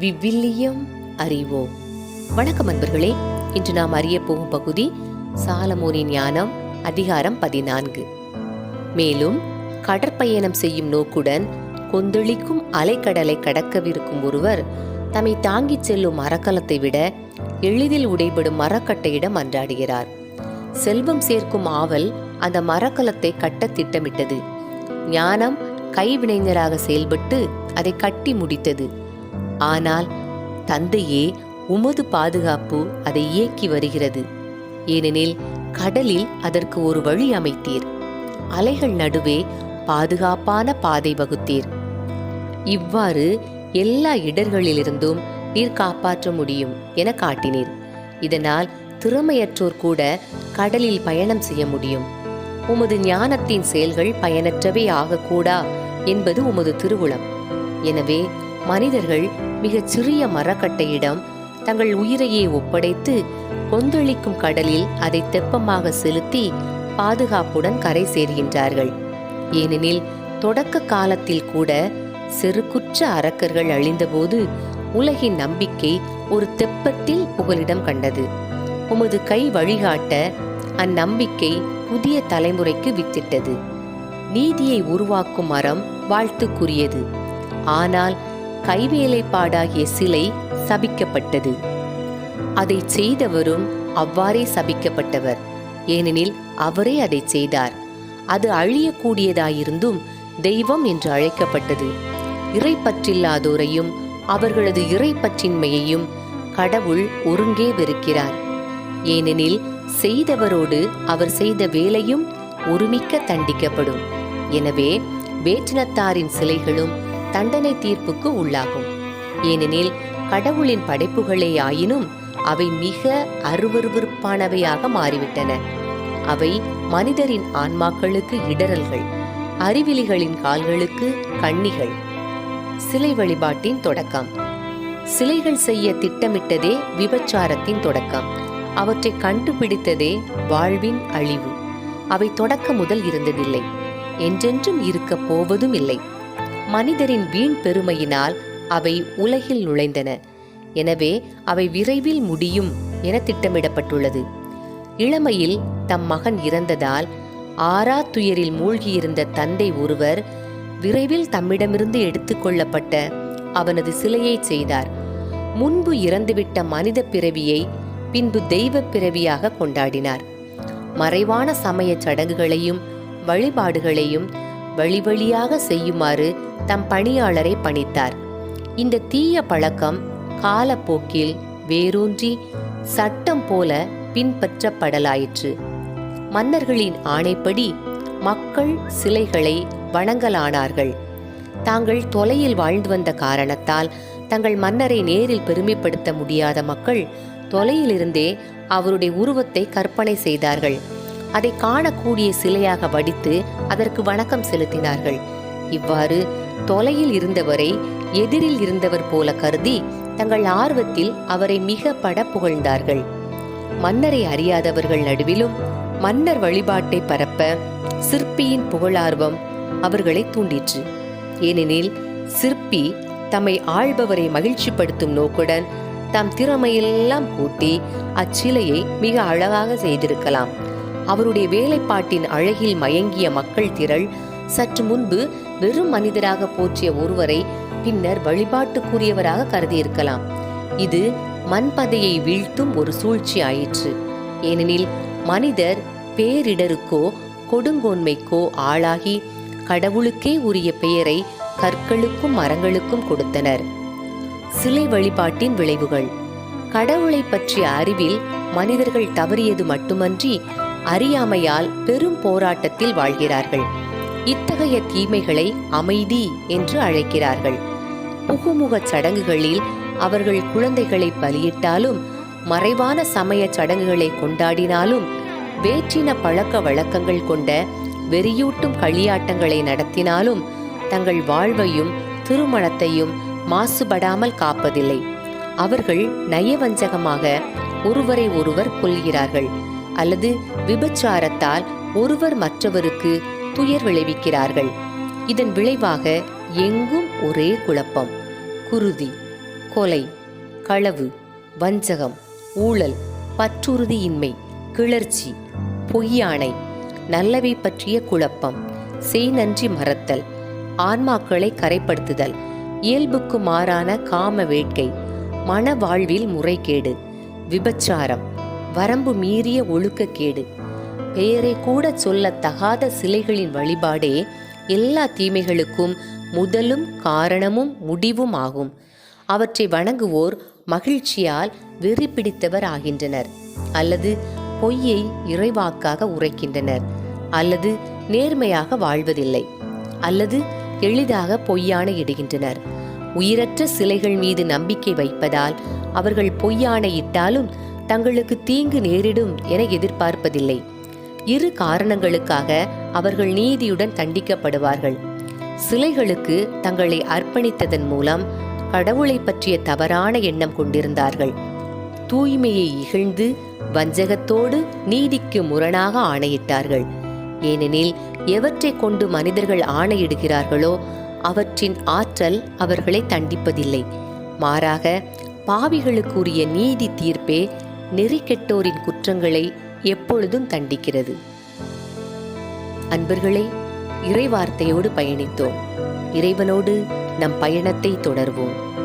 விவிலியம் அறிவோம். வணக்கம் அன்பர்களே இன்று நாம் அறிய போகும் பகுதி சாலமோனின் ஞானம் அதிகாரம் பதினான்கு. மேலும் கடற்பயணம் செய்யும் நோக்குடன் கொந்தளிக்கும் அலைக்கடலை கடக்கவிருக்கும் ஒருவர் தம்மை தாங்கிச் செல்லும் மரக்கலத்தை விட எளிதில் உடைபடும் மரக்கட்டையிடம் அன்றாடுகிறார். செல்வம் சேர்க்கும் ஆவல் அந்த மரக்கலத்தை கட்ட திட்டமிட்டது. ஞானம் கைவினைஞராக செயல்பட்டு அதை கட்டி முடித்தது. ஆனால் தந்தையே உமது பாதுகாப்பு அதை இயக்கி வருகிறது. ஏனெனில் கடலில் அதற்கு ஒரு வழி அமைத்தீர். அலைகள் நடுவே பாதுகாப்பான பாதை வகுத்தீர். இவ்வாறு எல்லா இடர்களிலிருந்தும் நீர் காப்பாற்ற முடியும் என காட்டினீர். இதனால் திறமையற்றோர் கூட கடலில் பயணம் செய்ய முடியும். உமது ஞானத்தின் செயல்கள் பயனற்றவே ஆகக்கூடா என்பது உமது திருவுளம். எனவே மனிதர்கள் மிகச் சிறிய மரக்கட்டையிடம் தங்கள் உயிரையே ஒப்படைத்து கொந்தளிக்கும் கடலில் அதை தெப்பமாக செலுத்தி பாதுகாப்புடன் கரை சேர்கின்றார்கள். ஏனெனில் தொடக்க காலத்தில் கூட செருக்குற்ற அரக்கர்கள் அழிந்தபோது உலகின் நம்பிக்கை ஒரு தெப்பத்தில் புகலிடம் கண்டது. உமது கை வழிகாட்ட அந்நம்பிக்கை புதிய தலைமுறைக்கு வித்திட்டது. நீதியை உருவாக்கும் மரம் வாழ்த்துக்குரியது. ஆனால் கைவேலைப்பாடாகிய சிலை சபிக்கப்பட்டது. அதை செய்தவரும் அவ்வாறே சபிக்கப்பட்டவர். ஏனெனில் அவரே அதை செய்தார். அது அழியக்கூடியதாயிருந்தும் தெய்வம் என்று அழைக்கப்பட்டது. இறைப்பற்றில்லாதோரையும் அவர்களது இறைப்பற்றின்மையையும் கடவுள் ஒருங்கே வெறுக்கிறார். ஏனெனில் செய்தவரோடு அவர் செய்த வேலையும் ஒருமிக்க தண்டிக்கப்படும். எனவே வேற்றினத்தாரின் சிலைகளும் தண்டனை தீர்ப்புக்கு உள்ளாகும். ஏனெனில் கடவுளின் படைப்புகளே ஆயினும் அவை மிக அருவருவிற்பானவையாக மாறிவிட்டன. அவை மனிதரின் ஆன்மாக்களுக்கு இடரல்கள் அறிவிலிகளின் கால்களுக்கு கண்ணிகள். சிலை வழிபாட்டின் தொடக்கம். சிலைகள் செய்ய திட்டமிட்டதே விபச்சாரத்தின் தொடக்கம். அவற்றை கண்டுபிடித்ததே வாழ்வின் அழிவு. அவை தொடக்க முதல் இருந்ததில்லை. என்றென்றும் இருக்கப் போவதும் இல்லை மனிதரின் வீண் பெருமையினால் அவை உலகில் நுழைந்தன. எனவே அவை விரைவில் முடியும் என திட்டமிடப்பட்டுள்ளது. இளமையில் தம் மகன் இறந்ததால் ஆறா துயரில் மூழ்கியிருந்த தந்தை ஒருவர் விரைவில் தம்மிடமிருந்து எடுத்துக்கொள்ளப்பட்ட அவனது சிலையை செய்தார். முன்பு இறந்துவிட்ட மனித பிறவியை பின்பு தெய்வ பிறவியாக கொண்டாடினார். மறைவான சமய சடங்குகளையும் வழிபாடுகளையும் வழி வழியாக செய்யுமாறு தம் பணியாளரை பணித்தார். இந்த தீய பழக்கம் காலப்போக்கில் வேரூன்றி சட்டம் போல பின்பற்றப்படலாயிற்று. மன்னர்களின் ஆணைப்படி மக்கள் சிலைகளை வணங்கலானார்கள். தாங்கள் தொலையில் வாழ்ந்து வந்த காரணத்தால் தங்கள் மன்னரை நேரில் பெருமைப்படுத்த முடியாத மக்கள் தொலையிலிருந்தே அவருடைய உருவத்தை கற்பனை செய்தார்கள். அதை காணக்கூடிய சிலையாக வடித்து அதற்கு வணக்கம் செலுத்தினார்கள். இவ்வாறு தொலையில் இருந்தவரை எதிரில் இருந்தவர் போல கருதி தங்கள் ஆர்வத்தில் அவரை மிக பட புகழ்ந்தார்கள் மன்னரை அறியாதவர்கள் நடுவிலும் மன்னர் வழிபாட்டை பரப்ப சிற்பியின் புகழார்வம் அவர்களை தூண்டிற்று. ஏனெனில் சிற்பி தம்மை ஆள்பவரை மகிழ்ச்சிப்படுத்தும் நோக்குடன் தம் திறமையெல்லாம் கூட்டி அச்சிலையை மிக அழகாக செய்திருக்கலாம். அவருடைய வேலைப்பாட்டின் அழகில் மயங்கிய மக்கள் திரள் சற்று முன்பு வெறும் மனிதராக போற்றிய ஒருவரை பின்னர் வழிபாட்டுக்குரியவராக கருதியிருக்கலாம். இது மண்பதையை வீழ்த்தும் ஒரு சூழ்ச்சி ஆயிற்று ஏனெனில் மனிதர் பேரிடருக்கோ கொடுங்கோன்மைக்கோ ஆளாகி கடவுளுக்கே உரிய பெயரை கற்களுக்கும் மரங்களுக்கும் கொடுத்தனர். சிலை வழிபாட்டின் விளைவுகள். கடவுளை பற்றிய அறிவில் மனிதர்கள் தவறியது மட்டுமன்றி அறியாமையால் பெரும் போராட்டத்தில் வாழ்கிறார்கள். இத்தகைய தீமைகளை அமைதி என்று அழைக்கிறார்கள். புகுமுகச் சடங்குகளில் அவர்கள் குழந்தைகளை பலியிட்டாலும் மறைவான சமய சடங்குகளை கொண்டாடினாலும் வேற்றின பழக்க வழக்கங்கள் கொண்ட வெறியூட்டும் களியாட்டங்களை நடத்தினாலும் தங்கள் வாழ்வையும் திருமணத்தையும் மாசுபடாமல் காப்பதில்லை. அவர்கள் நயவஞ்சகமாக ஒருவரை ஒருவர் கொள்கிறார்கள் அல்லது விபச்சாரத்தால் ஒருவர் மற்றவருக்கு துயர் விளைவிக்கிறார்கள். இதன் விளைவாக எங்கும் ஒரே குழப்பம். குருதி கொலை களவு வஞ்சகம் ஊழல் பற்றுறுதியின்மை கிளர்ச்சி பொய்யானை நல்லவை பற்றிய குழப்பம் செய் நன்றி மறத்தல் ஆன்மாக்களை கரைப்படுத்துதல் இயல்புக்கு மாறான காம வேட்கை மன வாழ்வில் முறைகேடு விபச்சாரம் வரம்பு மீறிய ஒழுக்கக்கேடு பெயரை கூட சொல்லத் தகாத சிலைகளின் வழிபாடே எல்லா தீமைகளுக்கும் முதலும் காரணமும் முடிவும் ஆகும் அவற்றை வணங்குவோர் மகிழ்ச்சியால் வெறி பிடித்தவர் ஆகின்றனர் அல்லது பொய்யை இறைவாக்காக உரைக்கின்றனர் அல்லது நேர்மையாக வாழ்வதில்லை அல்லது எளிதாக பொய்யான இடுகின்றனர். உயிரற்ற சிலைகள் மீது நம்பிக்கை வைப்பதால் அவர்கள் பொய்யானை இட்டாலும் தங்களுக்கு தீங்கு நேரிடும் என எதிர்பார்ப்பதில்லை. இரு காரணங்களுக்காக அவர்கள் நீதியுடன் தண்டிக்கப்படுவார்கள். சிலைகளுக்கு தங்களை அர்ப்பணித்ததன் மூலம் கடவுளை பற்றிய தவறான எண்ணம் கொண்டிருந்தார்கள். தூய்மையை இகழ்ந்து வஞ்சகத்தோடு நீதிக்கு முரணாக ஆணையிட்டார்கள். ஏனெனில் எவற்றை கொண்டு மனிதர்கள் ஆணையிடுகிறார்களோ அவற்றின் ஆற்றல் அவர்களை தண்டிப்பதில்லை. மாறாக பாவிகளுக்குரிய நீதி தீர்ப்பே நெறிக்கெட்டோரின் குற்றங்களை எப்பொழுதும் தண்டிக்கிறது. அன்பர்களே இறைவார்த்தையோடு பயணித்தோம். இறைவனோடு நம் பயணத்தை தொடர்வோம்.